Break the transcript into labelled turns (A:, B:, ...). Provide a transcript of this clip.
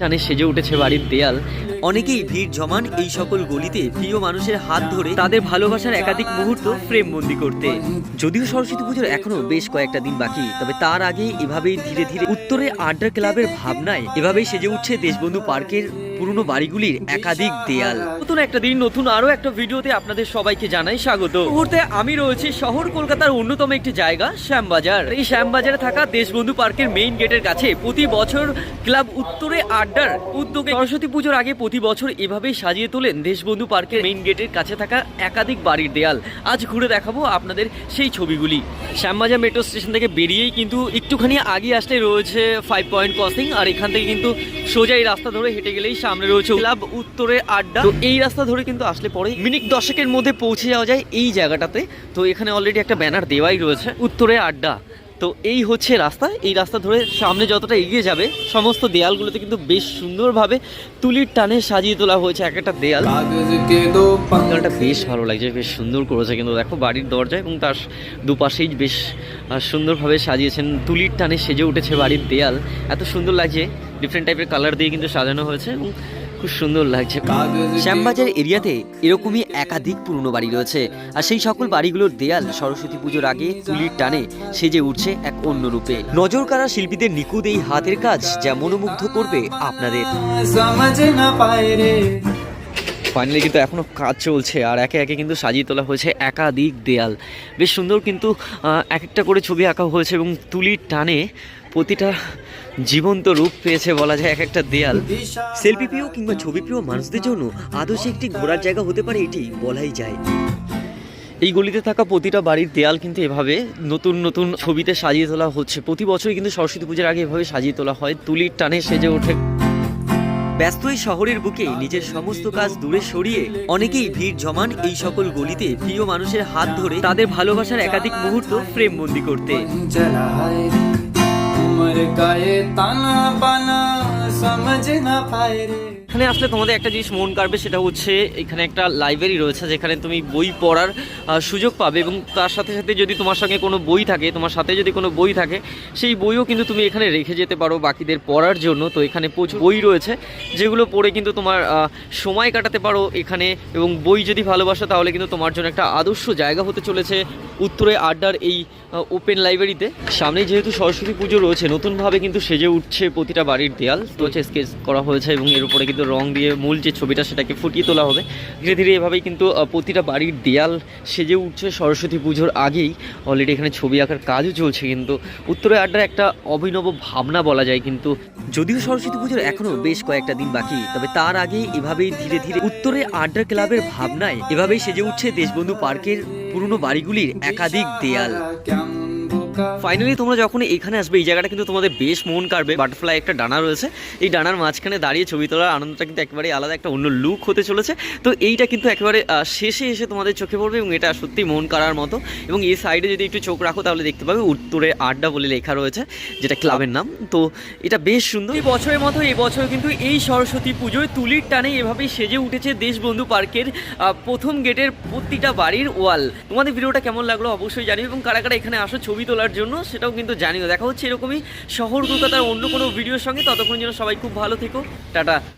A: টানে সেজে উঠেছে বাড়ির দেয়াল। অনেকেই ভিড় জমান এই সকল গলিতে প্রিয় মানুষের হাত ধরে তাদের ভালোবাসার একাধিক মুহূর্ত ফ্রেম বন্দি করতে। যদিও সরস্বতী পুজোর এখনও বেশ কয়েকটা দিন বাকি, তবে তার আগে এভাবেই ধীরে ধীরে উত্তরে আড্ডা ক্লাবের ভাবনায় এভাবেই সেজে উঠছে দেশবন্ধু পার্কের পুরনো বাড়িগুলির একাধিক দেয়াল। নতুন একটা দিন নতুন আরও একটা ভিডিওতে আপনাদের সবাইকে জানাই স্বাগত। মুহূর্তে আমি রয়েছি শহর কলকাতার অন্যতম একটি জায়গা শ্যামবাজার। এই শ্যামবাজারে থাকা দেশবন্ধু পার্কের মেইন গেটের কাছে প্রতি বছর ক্লাব উত্তরে আড্ডার উদ্যোগে সরস্বতী পুজোর আগে প্রতি বছর এভাবেই সাজিয়ে তোলেন দেশবন্ধু পার্কের মেইন গেটের কাছে থাকা একাধিক বাড়ির দেয়াল। আজ ঘুরে দেখাবো আপনাদের সেই ছবিগুলি। শ্যামবাজার মেট্রো স্টেশন থেকে বেরিয়েই কিন্তু একটুখানি আগে আসলে রয়েছে ফাইভ পয়েন্ট ক্রসিং আর এখান থেকে কিন্তু সোজা এই রাস্তা ধরে হেঁটে গেলেই সামনে রয়েছে ক্লাব উত্তরে আড্ডা। তো এই রাস্তা ধরে কিন্তু আসলে পরে মিনিট দশকের মধ্যে পৌঁছে যাওয়া যায় এই জায়গাটাতে। তো এখানে অলরেডি একটা ব্যানার দেওয়াই রয়েছে উত্তরে আড্ডা। তো এই হচ্ছে রাস্তা। এই রাস্তা ধরে সামনে যতটা এগিয়ে যাবে সমস্ত দেয়ালগুলোতে কিন্তু বেশ সুন্দরভাবে তুলির টানে সাজিয়ে তোলা হয়েছে এক একটা দেয়াল। দেয়ালটা বেশ ভালো লাগছে বেশ সুন্দর করেছে। কিন্তু দেখো বাড়ির দরজা এবং তার দুপাশেই বেশ সুন্দরভাবে সাজিয়েছেন। তুলির টানে সেজে উঠেছে বাড়ির দেয়াল। এত সুন্দর লাগছে ডিফারেন্ট টাইপের কালার দিয়ে কিন্তু সাজানো হয়েছে এবং খুব সুন্দর লাগছে। শ্যামবাজার এরিয়াতে এরকমই একাধিক পুরনো বাড়ি রয়েছে। আর সেই সকল বাড়িগুলোর দেয়াল সরস্বতী পুজোর আগে তুলির টানে সেজে উঠছে এক অন্য রূপে। নজর কারা শিল্পীদের নিখুঁত এই হাতের কাজ যা মনোমুগ্ধ করবে আপনাদের। ফাইনালি কিন্তু এখনও কাজ চলছে আর একে একে কিন্তু সাজিয়ে তোলা হয়েছে একাধিক দেয়াল। বেশ সুন্দর কিন্তু এক একটা করে ছবি আঁকা হয়েছে এবং তুলির টানে প্রতিটা জীবন্ত রূপ পেয়েছে বলা যায় এক একটা দেয়াল। সেলফি প্রিয় কিংবা ছবি প্রিয় মানুষদের জন্য আদর্শ একটি ঘোরার জায়গা হতে পারে এটি, বলাই যায়। এই গলিতে থাকা প্রতিটা বাড়ির দেয়াল কিন্তু এভাবে নতুন নতুন ছবিতে সাজিয়ে তোলা হচ্ছে। প্রতি বছরই কিন্তু সরস্বতী পুজোর আগে এভাবে সাজিয়ে তোলা হয়। তুলির টানে সেজে ওঠে ব্যস্ত এই শহরের বুকে নিজের সমস্ত কাজ দূরে সরিয়ে অনেকেই ভিড় জমান এই সকল গলিতে প্রিয় মানুষের হাত ধরে তাদের ভালোবাসার একাধিক মুহূর্ত ফ্রেমবন্দি করতে। এখানে আসলে তোমাদের একটা জিনিস মন কাড়বে, সেটা হচ্ছে এখানে একটা লাইব্রেরি রয়েছে, যেখানে তুমি বই পড়ার সুযোগ পাবে এবং তার সাথে সাথে যদি তোমার সঙ্গে কোনো বই থাকে, তোমার সাথে যদি কোনো বই থাকে, সেই বইও কিন্তু তুমি এখানে রেখে যেতে পারো বাকিদের পড়ার জন্য। তো এখানে প্রচুর বই রয়েছে, যেগুলো পড়ে কিন্তু তোমার সময় কাটাতে পারো এখানে এবং বই যদি ভালোবাসো, তাহলে কিন্তু তোমার জন্য একটা আদর্শ জায়গা হতে চলেছে উত্তরে আড্ডার এই ওপেন লাইব্রেরিতে সামনে যেহেতু সরস্বতী পুজো রয়েছে, নতুনভাবে কিন্তু সেজে উঠছে প্রতিটা বাড়ির দেয়াল। তো হচ্ছে স্কেচ করা হয়েছে এবং এর উপরে কিন্তু রং দিয়ে মূল যে ছবিটা সেটাকে ফুটিয়ে তোলা হবে। ধীরে ধীরে এভাবেই কিন্তু প্রতিটা বাড়ির দেয়াল সেজে উঠছে সরস্বতী পুজোর আগেই। অলরেডি এখানে ছবি আঁকার কাজও চলছে কিন্তু উত্তরে আড্ডার একটা অভিনব ভাবনা বলা যায় কিন্তু। যদিও সরস্বতী পুজোর এখনও বেশ কয়েকটা দিন বাকি, তবে তার আগে এভাবেই ধীরে ধীরে উত্তরে আড্ডা ক্লাবের ভাবনায় এভাবেই সেজে উঠছে দেশবন্ধু পার্কের পুরনো বাড়িগুলির একাধিক দেয়াল। ফাইনালি তোমরা যখন এখানে আসবে, এই জায়গাটা কিন্তু তোমাদের বেশ মন কাটবে বাটারফ্লাই একটা ডানা রয়েছে। এই ডানার মাঝখানে দাঁড়িয়ে ছবি তোলার আনন্দটা কিন্তু একেবারে আলাদা একটা অন্য লুক হতে চলেছে। তো এইটা কিন্তু একেবারে শেষে এসে তোমাদের চোখে পড়বে এবং এটা সত্যি মন কাড়ার মতো। এবং এই সাইডে যদি একটু চোখ রাখো, তাহলে দেখতে পাবে উত্তরে আড্ডা বলে লেখা রয়েছে, যেটা ক্লাবের নাম। তো এটা বেশ সুন্দর। এই বছরের মতো, এই বছর কিন্তু এই সরস্বতী পুজোয় তুলির টানে এভাবেই সেজে উঠেছে দেশবন্ধু পার্কের প্রথম গেটের প্রতিটা বাড়ির ওয়াল। তোমাদের ভিডিওটা কেমন লাগল অবশ্যই জানি এবং কারা কারা এখানে আসো ছবি তোলার জন্য, সেটাও কিন্তু জানিও। দেখা হচ্ছে এরকমই শহর কলকাতার অন্য কোনো ভিডিওর সঙ্গে। ততক্ষণ যেন সবাই খুব ভালো থেকো। টাটা।